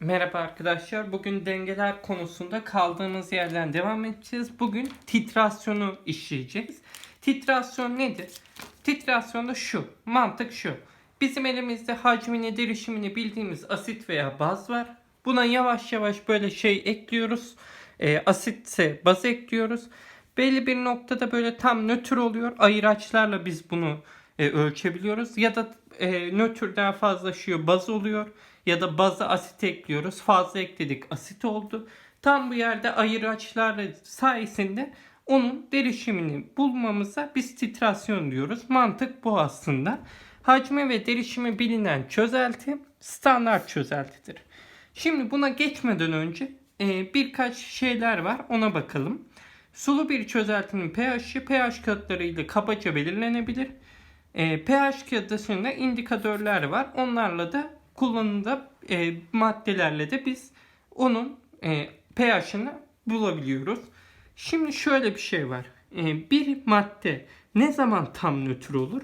Merhaba arkadaşlar. Bugün dengeler konusunda kaldığımız yerden devam edeceğiz. Bugün titrasyonu işleyeceğiz. Titrasyon nedir? Titrasyon da şu. Mantık şu. Bizim elimizde hacmini, derişimini bildiğimiz asit veya baz var. Buna yavaş yavaş böyle şey ekliyoruz. E, asitse baz ekliyoruz. Belli bir noktada böyle tam nötr oluyor. Ayıraçlarla biz bunu e, ölçebiliyoruz. Ya da e, nötrden fazlaşıyor baz oluyor. Ya da baza asit ekliyoruz. Fazla ekledik asit oldu. Tam bu yerde ayıraçlar sayesinde onun derişimini bulmamıza biz titrasyon diyoruz. Mantık bu aslında. Hacmi ve derişimi bilinen çözelti standart çözeltidir. Şimdi buna geçmeden önce e, birkaç şeyler var ona bakalım. Sulu bir çözeltinin pH'i pH kağıtlarıyla kabaca belirlenebilir. E, pH kağıdı dışında indikatörler var. Onlarla da kullanımda e, maddelerle de biz onun e, pH'ini bulabiliyoruz. Şimdi şöyle bir şey var. E, bir madde ne zaman tam nötr olur?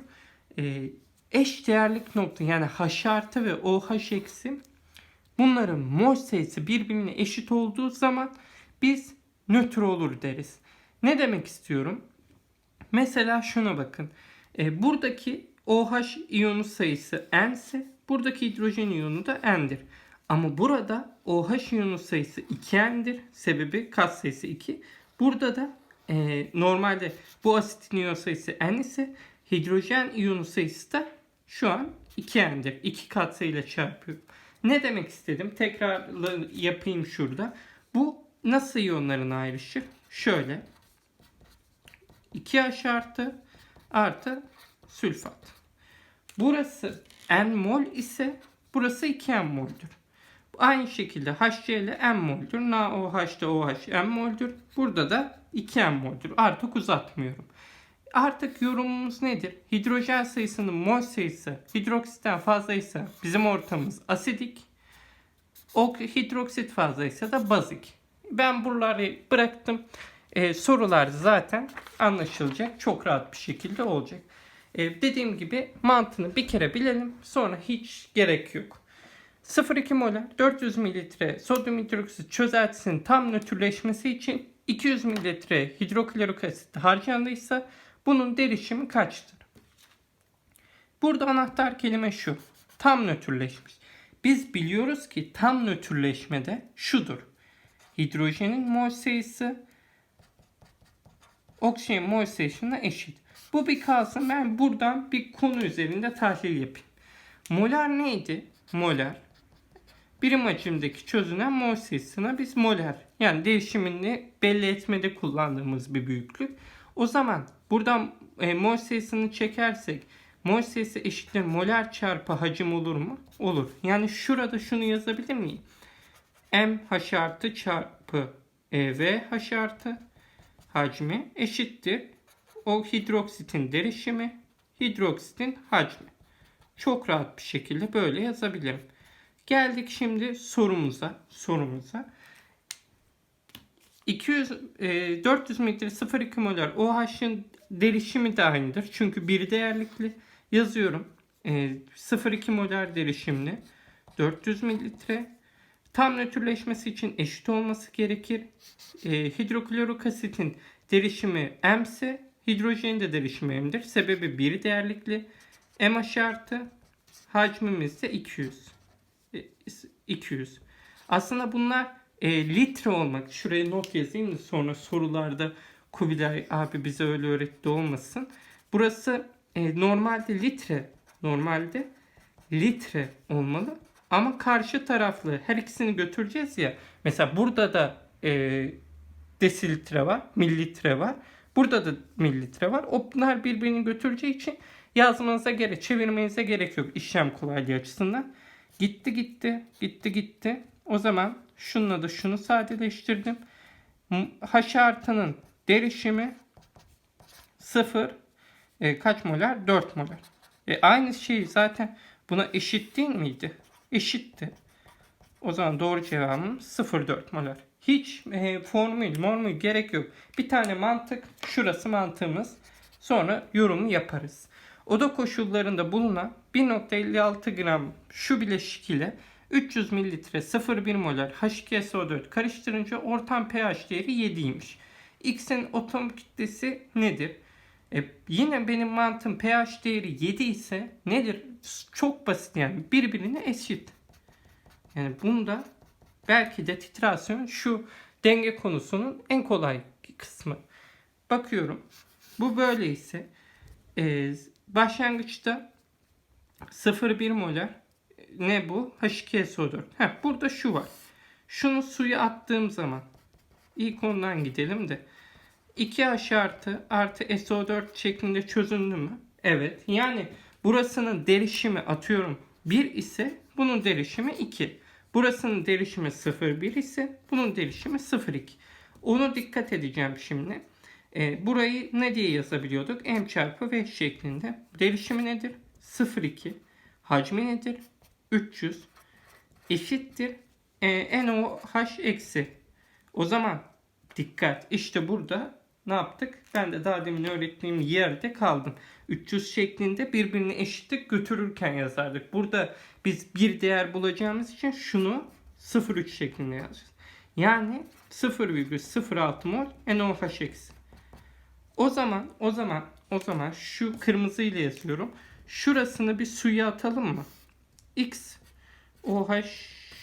E, eş değerlik nokta yani H artı ve OH eksi bunların mol sayısı birbirine eşit olduğu zaman biz nötr olur deriz. Ne demek istiyorum? Mesela şuna bakın. E, buradaki OH iyonu sayısı n ise buradaki hidrojen iyonu da n'dir. Ama burada OH iyonu sayısı 2n'dir. Sebebi kat sayısı 2. Burada da e, normalde bu asitin iyon sayısı n ise hidrojen iyonu sayısı da şu an 2n'dir. 2 katsayıyla çarpıyor. Ne demek istedim? Tekrar yapayım şurada. Bu nasıl iyonların ayrışı? Şöyle. 2H artı artı sülfat. Burası n mol ise burası 2n mol'dür. Aynı şekilde HC ile n mol'dür. NaOH'da OH n mol'dür. Burada da 2n mol'dür. Artık uzatmıyorum. Artık yorumumuz nedir? Hidrojen sayısının mol sayısı hidroksitten fazlaysa bizim ortamımız asidik. O hidroksit fazlaysa da bazik. Ben buraları bıraktım. Ee, sorular zaten anlaşılacak. Çok rahat bir şekilde olacak. Ee, dediğim gibi mantığını bir kere bilelim. Sonra hiç gerek yok. 0,2 molar 400 mililitre sodyum hidroksit çözeltisinin tam nötrleşmesi için 200 mililitre hidroklorik asit harcandıysa bunun derişimi kaçtır? Burada anahtar kelime şu. Tam nötrleşmiş. Biz biliyoruz ki tam nötrleşmede şudur. Hidrojenin mol sayısı oksijen mol sayısına eşit. Bu bir kalsın. Ben buradan bir konu üzerinde tahlil yapayım. Molar neydi? Molar. Birim hacimdeki çözünen mol sayısına biz molar yani değişimini belli etmede kullandığımız bir büyüklük. O zaman buradan e, mol sayısını çekersek mol sayısı eşittir molar çarpı hacim olur mu? Olur. Yani şurada şunu yazabilir miyim? M H artı çarpı e, V H artı hacmi eşittir. O hidroksitin derişimi, hidroksitin hacmi. Çok rahat bir şekilde böyle yazabilirim. Geldik şimdi sorumuza. Sorumuza. 200 e, 400 mililitre 0,2 molar OH'ın derişimi de aynıdır. Çünkü bir değerlikli yazıyorum. E, 0,2 molar derişimli 400 mililitre tam nötrleşmesi için eşit olması gerekir. E, hidroklorik derişimi M ise hidrojenin de derişimi M'dir. Sebebi bir değerlikli. MH artı hacmimiz de 200. 200. Aslında bunlar e, litre olmak. Şuraya not yazayım da sonra sorularda Kubilay abi bize öyle öğretti olmasın. Burası e, normalde litre. Normalde litre olmalı. Ama karşı taraflı her ikisini götüreceğiz ya. Mesela burada da e, desilitre var, mililitre var. Burada da mililitre var. Onlar birbirini götüreceği için yazmanıza gerek, çevirmenize gerek yok işlem kolaylığı açısından. Gitti gitti, gitti gitti. O zaman şununla da şunu sadeleştirdim. H artının derişimi 0 e, kaç molar? 4 molar. E, aynı şey zaten buna eşit değil miydi? Eşitti. O zaman doğru cevabımız 0,4 molar. Hiç e, formül, formül gerek yok. Bir tane mantık, şurası mantığımız. Sonra yorumu yaparız. Oda koşullarında bulunan 1.56 gram şu bileşik ile 300 mililitre 0,1 molar H2SO4 karıştırınca ortam pH değeri 7'ymiş. X'in atom kütlesi nedir? E, yine benim mantığım pH değeri 7 ise nedir? Çok basit yani birbirine eşit. Yani bunda belki de titrasyon şu denge konusunun en kolay kısmı. Bakıyorum. Bu böyle ise e, başlangıçta 0,1 molar ne bu? H2SO4. Heh, burada şu var. Şunu suya attığım zaman ilk ondan gidelim de 2H artı artı SO4 şeklinde çözündü mü? Evet. Yani burasının derişimi atıyorum 1 ise bunun derişimi 2. Burasının derişimi 0,1 ise bunun derişimi 0,2. Onu dikkat edeceğim şimdi. E, burayı ne diye yazabiliyorduk? M çarpı V şeklinde. Derişimi nedir? 0,2. Hacmi nedir? 300. Eşittir. E, NOH eksi. O zaman dikkat. İşte burada ne yaptık? Ben de daha demin öğrettiğim yerde kaldım. 300 şeklinde birbirini eşitlik götürürken yazardık. Burada biz bir değer bulacağımız için şunu 0,3 şeklinde yazacağız. Yani 0,06 mol NOH eksi. O zaman o zaman o zaman şu kırmızı ile yazıyorum. Şurasını bir suya atalım mı? X OH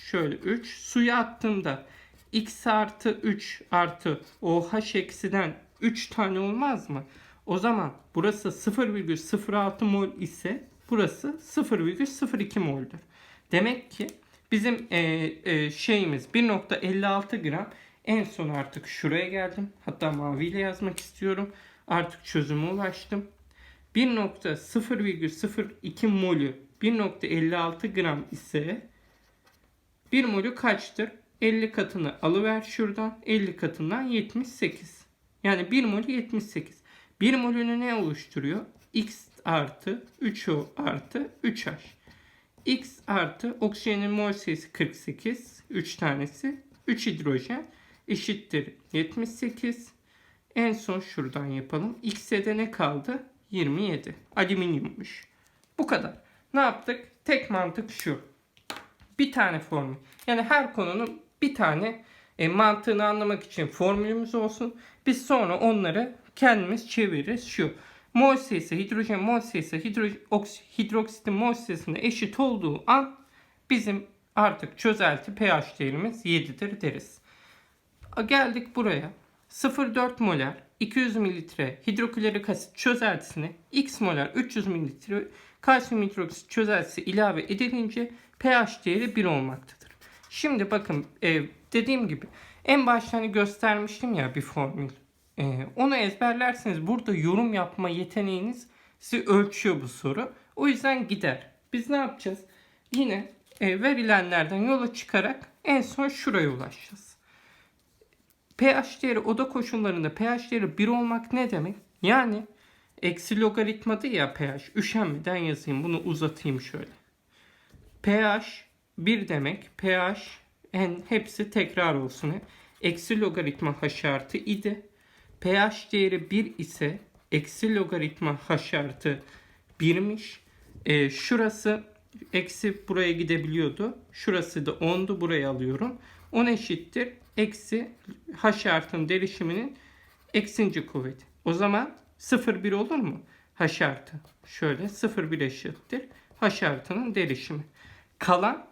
şöyle 3 suya attığımda X artı 3 artı OH eksiden 3 tane olmaz mı? O zaman burası 0,06 mol ise burası 0,02 mol'dür. Demek ki bizim e, e, şeyimiz 1.56 gram en son artık şuraya geldim. Hatta maviyle yazmak istiyorum. Artık çözüme ulaştım. 1.0,02 molü 1.56 gram ise 1 molü kaçtır? 50 katını alıver şuradan. 50 katından 78. Yani 1 molü 78. 1 molünü ne oluşturuyor? X artı 3O artı 3H. X artı oksijenin mol sayısı 48. 3 tanesi. 3 hidrojen eşittir 78. En son şuradan yapalım. X'e de ne kaldı? 27. Alüminyummuş. Bu kadar. Ne yaptık? Tek mantık şu. Bir tane formül. Yani her konunun bir tane e, mantığını anlamak için formülümüz olsun. Biz sonra onları kendimiz çeviririz. Şu mol sayısı, hidrojen mol sayısı, hidro, oks, hidroksitin mol sayısına eşit olduğu an bizim artık çözelti pH değerimiz 7'dir deriz. Geldik buraya. 0,4 molar 200 mililitre hidroklorik asit çözeltisine x molar 300 mililitre kalsiyum hidroksit çözeltisi ilave edilince pH değeri 1 olmaktadır. Şimdi bakın e, dediğim gibi en başta hani göstermiştim ya bir formül. E, onu ezberlerseniz burada yorum yapma yeteneğiniz sizi ölçüyor bu soru. O yüzden gider. Biz ne yapacağız? Yine e, verilenlerden yola çıkarak en son şuraya ulaşacağız pH değeri oda koşullarında pH değeri 1 olmak ne demek? Yani eksi logaritmadı ya pH. Üşenmeden yazayım. Bunu uzatayım şöyle. pH 1 demek. pH en hepsi tekrar olsun. Eksi logaritma h artı idi. pH değeri 1 ise eksi logaritma h artı 1'miş. E, şurası eksi buraya gidebiliyordu. Şurası da 10'du. Buraya alıyorum. 10 eşittir eksi h artının derişiminin eksinci kuvveti. O zaman 0,1 olur mu? h artı. Şöyle 0,1 eşittir. h artının derişimi. Kalan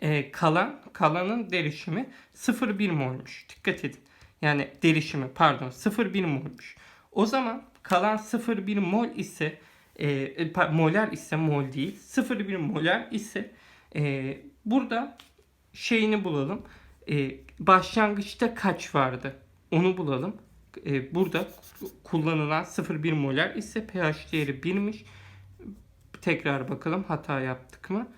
e, kalan kalanın derişimi 0,1 molmuş. Dikkat edin. Yani derişimi pardon 0,1 molmuş. O zaman kalan 0,1 mol ise e, molar ise mol değil 0,1 molar ise e, burada şeyini bulalım. E, başlangıçta kaç vardı? Onu bulalım. E, burada kullanılan 0,1 molar ise pH değeri 1'miş. Tekrar bakalım hata yaptık mı?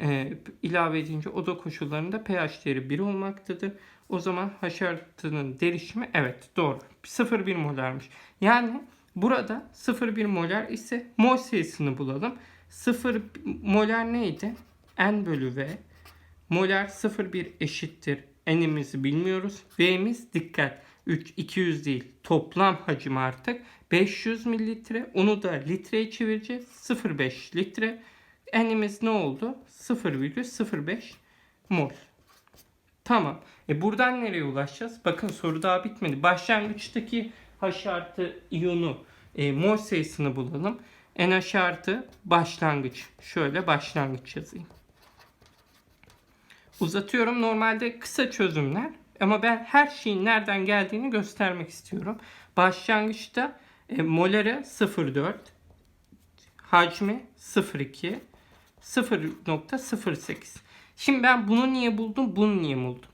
E, ilave edince oda koşullarında pH değeri 1 olmaktadır. O zaman H artının derişimi evet doğru. 0,1 molarmış. Yani burada 0,1 molar ise mol sayısını bulalım. 0 molar neydi? N bölü V. Molar 0,1 eşittir n'imizi bilmiyoruz. V'miz dikkat 3 200 değil. Toplam hacim artık 500 mililitre. Onu da litreye çevireceğiz. 0,5 litre. N'imiz ne oldu? 0,05 mol. Tamam. E buradan nereye ulaşacağız? Bakın soru daha bitmedi. Başlangıçtaki H artı iyonu e, mol sayısını bulalım. NH artı başlangıç. Şöyle başlangıç yazayım. Uzatıyorum. Normalde kısa çözümler. Ama ben her şeyin nereden geldiğini göstermek istiyorum. Başlangıçta e, moları 0,4 hacmi 0,2 0.08 Şimdi ben bunu niye buldum bunu niye buldum?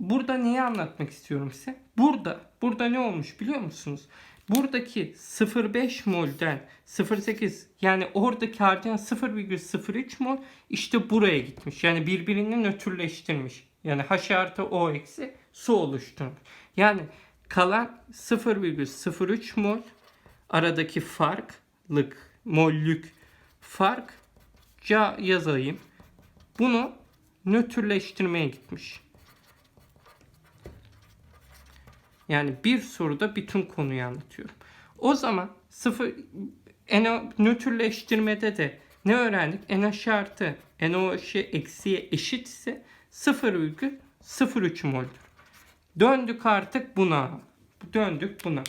Burada neyi anlatmak istiyorum size? Burada, burada ne olmuş biliyor musunuz? Buradaki 0.5 molden 0.8 yani oradaki harcayan 0.03 mol işte buraya gitmiş. Yani birbirini nötrleştirmiş. Yani H artı O eksi su oluşturmuş. Yani kalan 0,03 mol aradaki farklık, mollük fark ca yazayım. Bunu nötrleştirmeye gitmiş. Yani bir soruda bütün konuyu anlatıyorum. O zaman sıfır NO, nötrleştirmede de ne öğrendik? NH artı NOH eksiye eşit ise 0,03 moldür. Döndük artık buna. Döndük buna.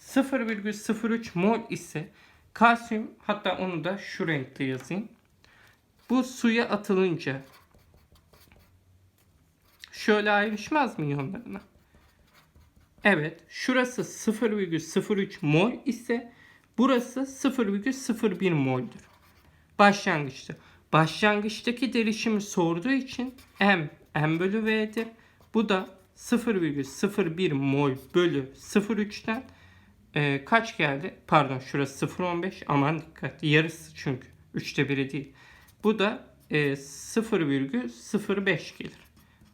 0,03 mol ise kalsiyum hatta onu da şu renkte yazayım. Bu suya atılınca şöyle ayrışmaz mı iyonlarına? Evet, şurası 0,03 mol ise burası 0,01 mol'dür. Başlangıçta. Başlangıçtaki derişimi sorduğu için M, M bölü V'dir. Bu da 0,01 mol bölü 0,3'ten e, kaç geldi? Pardon şurası 0,15 aman dikkat yarısı çünkü 3'te 1'i değil. Bu da e, 0,05 gelir.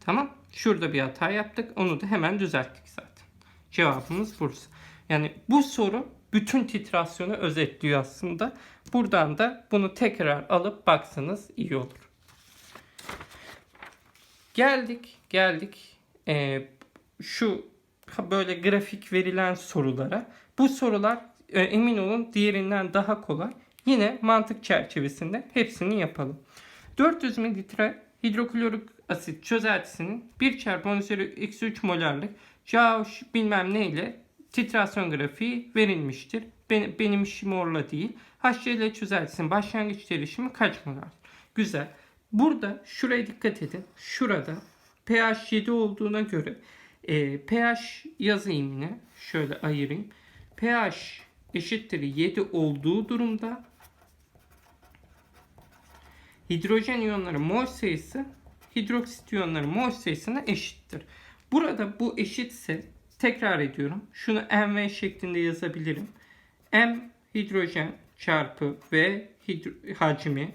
Tamam. Şurada bir hata yaptık. Onu da hemen düzelttik zaten. Cevabımız burası. Yani bu soru bütün titrasyonu özetliyor aslında. Buradan da bunu tekrar alıp baksanız iyi olur. Geldik, geldik. Ee, şu böyle grafik verilen sorulara. Bu sorular e, emin olun diğerinden daha kolay. Yine mantık çerçevesinde hepsini yapalım. 400 mililitre hidroklorik asit çözeltisinin 1 çarpı 10 üzeri eksi 3 molarlık CaOH bilmem ne ile titrasyon grafiği verilmiştir. Benim, benim işim orla değil. HCl çözeltisinin başlangıç derişimi kaç molar? Güzel. Burada şuraya dikkat edin. Şurada pH 7 olduğuna göre e, pH yazayım yine. Şöyle ayırayım. pH eşittir 7 olduğu durumda hidrojen iyonları mol sayısı hidroksit iyonları mol sayısına eşittir. Burada bu eşitse tekrar ediyorum. Şunu MV şeklinde yazabilirim. M hidrojen çarpı V hidro- hacmi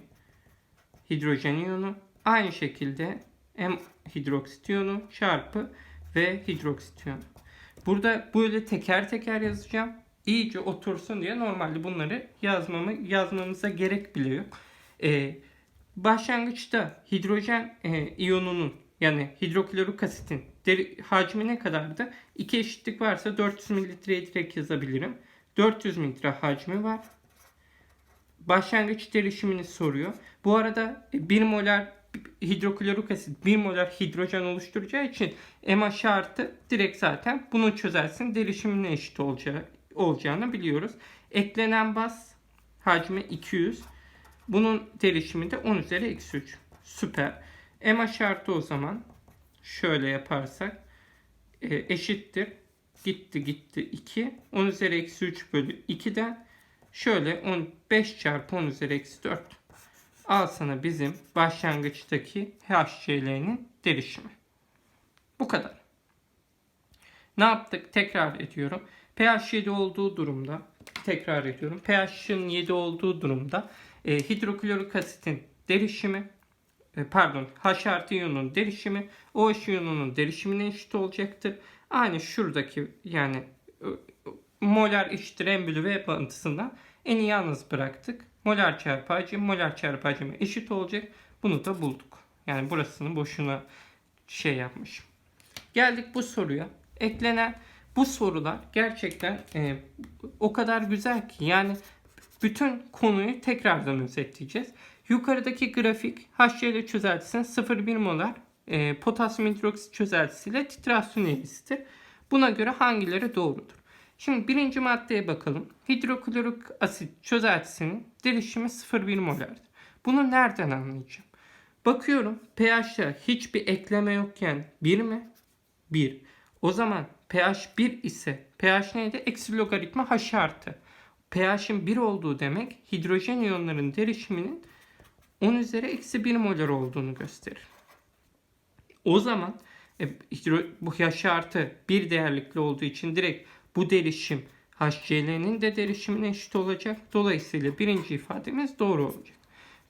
hidrojen iyonu aynı şekilde M hidroksit iyonu çarpı V hidroksit iyonu. Burada böyle teker teker yazacağım. İyice otursun diye normalde bunları yazmamı yazmamıza gerek bile yok. Ee, başlangıçta hidrojen e, iyonunun yani hidroklorik asitin deri, hacmi ne kadardı? İki eşitlik varsa 400 mililitreye direkt yazabilirim. 400 mililitre hacmi var. Başlangıç derişimini soruyor. Bu arada 1 molar hidroklorik asit 1 molar hidrojen oluşturacağı için MH artı direkt zaten bunu çözersin derişimine eşit olacağı, olacağını biliyoruz. Eklenen baz hacmi 200. Bunun derişimi de 10 üzeri eksi 3. Süper. MH artı o zaman şöyle yaparsak e, eşittir. Gitti gitti 2. 10 üzeri eksi 3 bölü 2'den şöyle 15 çarpı 10 üzeri eksi 4. Al sana bizim başlangıçtaki HCl'nin derişimi. Bu kadar. Ne yaptık? Tekrar ediyorum. pH 7 olduğu durumda tekrar ediyorum. pH'ın 7 olduğu durumda e, hidroklorik asitin derişimi e, pardon H artı iyonun derişimi OH iyonunun derişimine eşit olacaktır. Aynı şuradaki yani e, molar eşittir M bölü V bağıntısından eni yalnız bıraktık. Molar çarpı hacim, molar çarpı hacime eşit olacak. Bunu da bulduk. Yani burasını boşuna şey yapmışım. Geldik bu soruya. Eklenen bu sorular gerçekten e, o kadar güzel ki yani bütün konuyu tekrardan özetleyeceğiz. Yukarıdaki grafik HCl çözeltisinin 0,1 molar e, potasyum hidroksit çözeltisiyle titrasyon eğrisidir. Buna göre hangileri doğrudur? Şimdi birinci maddeye bakalım. Hidroklorik asit çözeltisinin derişimi 0,1 molardır. Bunu nereden anlayacağım? Bakıyorum pH'te hiçbir ekleme yokken 1 mi? 1. O zaman pH 1 ise pH neydi? Eksi logaritma H artı. pH'in 1 olduğu demek hidrojen iyonların derişiminin 10 üzeri eksi 1 molar olduğunu gösterir. O zaman e, bu H artı 1 değerlikli olduğu için direkt bu derişim HCl'nin de derişimine eşit olacak. Dolayısıyla birinci ifademiz doğru olacak.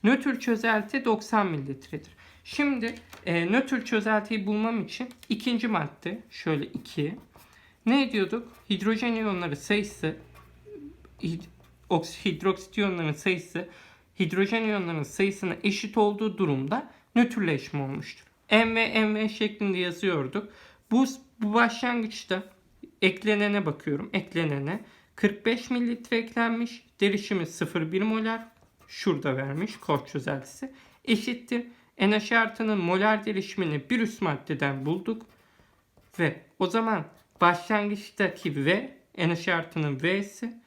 Nötr çözelti 90 mililitredir. Şimdi e, nötr çözeltiyi bulmam için ikinci madde şöyle 2. Ne diyorduk? Hidrojen iyonları sayısı hidroksit iyonların sayısı hidrojen iyonlarının sayısına eşit olduğu durumda nötrleşme olmuştur. M ve MV şeklinde yazıyorduk. Bu, bu başlangıçta eklenene bakıyorum. Eklenene 45 mililitre eklenmiş. Derişimi 0,1 molar. Şurada vermiş koç çözeltisi. Eşittir. NH artının molar derişimini bir üst maddeden bulduk. Ve o zaman başlangıçtaki V, NH artının V'si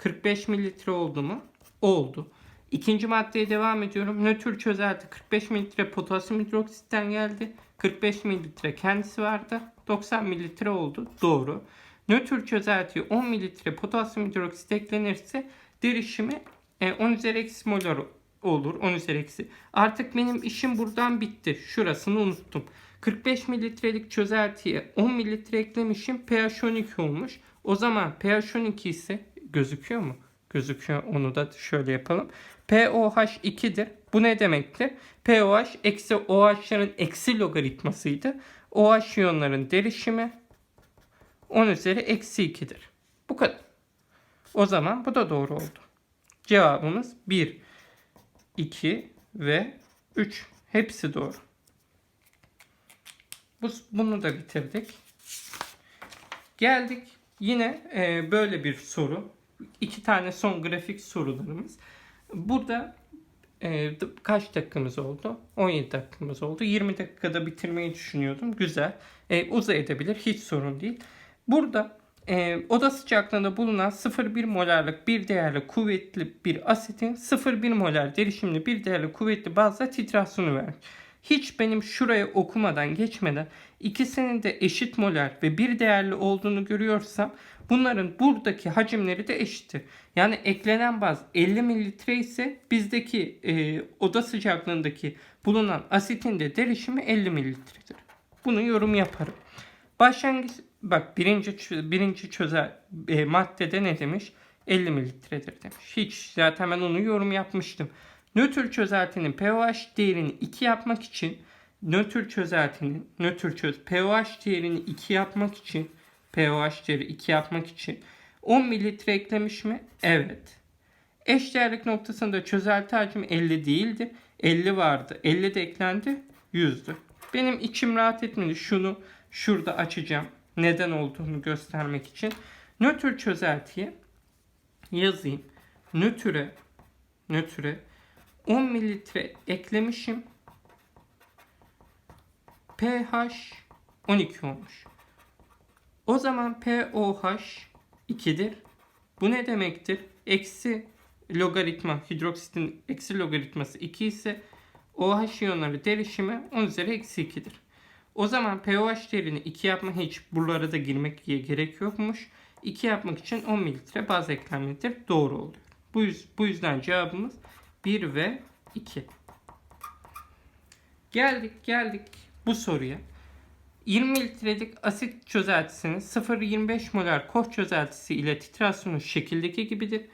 45 mililitre oldu mu? Oldu. İkinci maddeye devam ediyorum. Nötr çözelti 45 mililitre potasyum hidroksitten geldi. 45 mililitre kendisi vardı. 90 mililitre oldu. Doğru. Nötr çözeltiye 10 mililitre potasyum hidroksit eklenirse derişimi e, 10 üzeri eksi molar olur. 10 üzeri eksi. Artık benim işim buradan bitti. Şurasını unuttum. 45 mililitrelik çözeltiye 10 mililitre eklemişim. pH 12 olmuş. O zaman pH 12 ise gözüküyor mu? Gözüküyor. Onu da şöyle yapalım. pOH 2'dir. Bu ne demektir? pOH eksi OH'ların eksi logaritmasıydı. OH iyonların derişimi 10 üzeri eksi 2'dir. Bu kadar. O zaman bu da doğru oldu. Cevabımız 1, 2 ve 3. Hepsi doğru. Bu, bunu da bitirdik. Geldik yine e, böyle bir soru. İki tane son grafik sorularımız. Burada e, kaç dakikamız oldu? 17 dakikamız oldu. 20 dakikada bitirmeyi düşünüyordum. Güzel. E, uzayabilir. Hiç sorun değil. Burada e, oda sıcaklığında bulunan 0,1 molarlık bir değerli kuvvetli bir asitin 0,1 molar derişimli bir değerli kuvvetli bazda titrasyonu vermiş. Hiç benim şuraya okumadan geçmeden ikisinin de eşit molar ve bir değerli olduğunu görüyorsam bunların buradaki hacimleri de eşittir. Yani eklenen baz 50 mililitre ise bizdeki e, oda sıcaklığındaki bulunan asitin de derişimi 50 mililitredir. Bunu yorum yaparım. Başlangıç bak birinci birinci çözer e, maddede ne demiş? 50 mililitredir demiş. Hiç zaten ben onu yorum yapmıştım. Nötr çözeltinin pH değerini 2 yapmak için nötr çözeltinin nötr çöz pH değerini 2 yapmak için pH değeri 2 yapmak için 10 mililitre eklemiş mi? Evet. Eşdeğerlik noktasında çözelti hacmi 50 değildi. 50 vardı. 50 de eklendi. 100'dü. Benim içim rahat etmedi. Şunu şurada açacağım. Neden olduğunu göstermek için. Nötr çözeltiye yazayım. Nötre nötre 10 mililitre eklemişim. pH 12 olmuş. O zaman pOH 2'dir. Bu ne demektir? Eksi logaritma, hidroksitin eksi logaritması 2 ise OH iyonları derişimi 10 üzeri eksi 2'dir. O zaman pOH değerini 2 yapma hiç buralara da girmek gerek yokmuş. 2 yapmak için 10 mililitre baz eklenmelidir. Doğru oluyor. Bu, bu yüzden cevabımız 1 ve 2. Geldik geldik bu soruya. 20 mililitrelik asit çözeltisinin 0,25 molar koh çözeltisi ile titrasyonu şekildeki gibidir.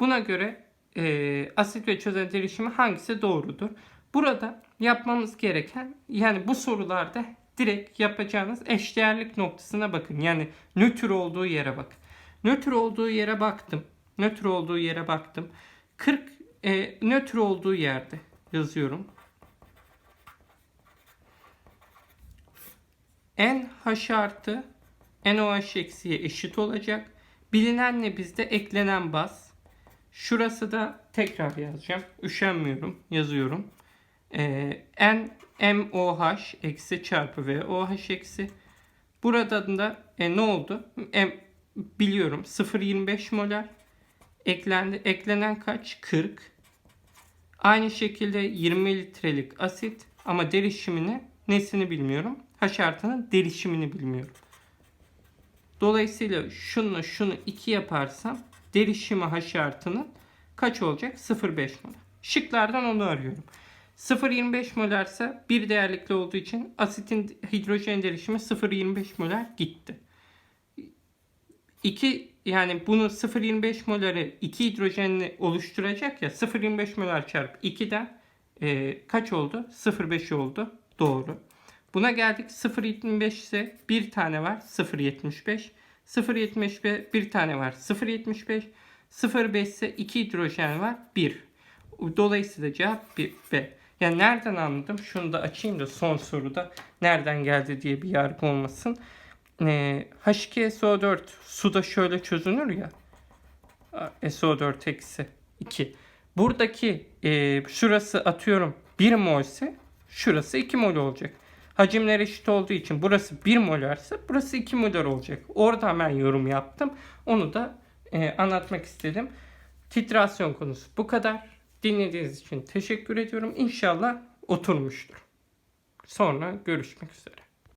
Buna göre e, asit ve çözelti derişimi hangisi doğrudur? Burada yapmamız gereken yani bu sorularda direkt yapacağınız eşdeğerlik noktasına bakın. Yani nötr olduğu yere bak. Nötr olduğu yere baktım. Nötr olduğu yere baktım. 40 e, nötr olduğu yerde yazıyorum. N H artı NOH eksiye eşit olacak. Bilinen ne bizde? Eklenen baz. Şurası da tekrar yazacağım. Üşenmiyorum. Yazıyorum. Ee, N MOH eksi çarpı VOH eksi. Burada da e, ne oldu? M, biliyorum 0.25 molar. Eklendi. Eklenen kaç? 40. Aynı şekilde 20 litrelik asit ama derişimini nesini bilmiyorum. H artının derişimini bilmiyorum. Dolayısıyla şunu şunu 2 yaparsam derişimi H artının kaç olacak? 0.5 molar. Şıklardan onu arıyorum. 0.25 molarsa bir değerlikli olduğu için asitin hidrojen derişimi 0.25 molar gitti. 2 yani bunu 0.25 moları 2 hidrojenli oluşturacak ya 0.25 molar çarpı 2'den e, kaç oldu? 0.5 oldu. Doğru. Buna geldik 0.25 ise bir tane var 0.75. 0.75 bir tane var 0.75. 0.5 ise 2 hidrojen var 1. Dolayısıyla cevap 1 B. Yani nereden anladım? Şunu da açayım da son soruda nereden geldi diye bir yargı olmasın. Ee, H2SO4 suda şöyle çözünür ya. SO4 eksi 2. Buradaki e, şurası atıyorum 1 mol ise şurası 2 mol olacak. Hacimler eşit olduğu için burası 1 molarsa burası 2 molar olacak. Orada hemen yorum yaptım. Onu da e, anlatmak istedim. Titrasyon konusu bu kadar. Dinlediğiniz için teşekkür ediyorum. İnşallah oturmuştur. Sonra görüşmek üzere.